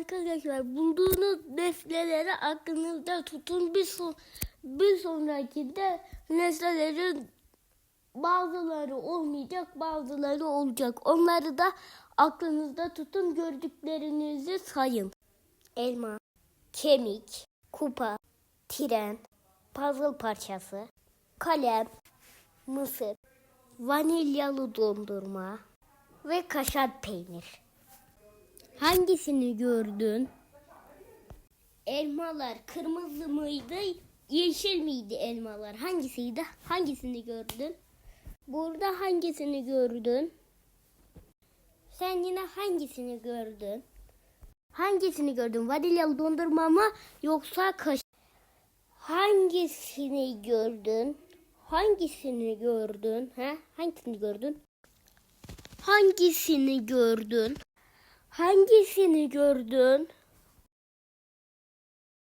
Arkadaşlar bulduğunuz nesneleri aklınızda tutun. Bir, son, bir sonraki de nesnelerin bazıları olmayacak bazıları olacak. Onları da aklınızda tutun. Gördüklerinizi sayın. Elma, kemik, kupa, tren, puzzle parçası, kalem, mısır, vanilyalı dondurma ve kaşar peynir. Hangisini gördün? Elmalar kırmızı mıydı, yeşil miydi elmalar? Hangisiydi? Hangisini gördün? Burada hangisini gördün? Sen yine hangisini gördün? Hangisini gördün? Vanilyalı dondurma mı yoksa kaş? Hangisini gördün? Hangisini gördün? He? Hangisini gördün? Hangisini gördün? Hangisini gördün?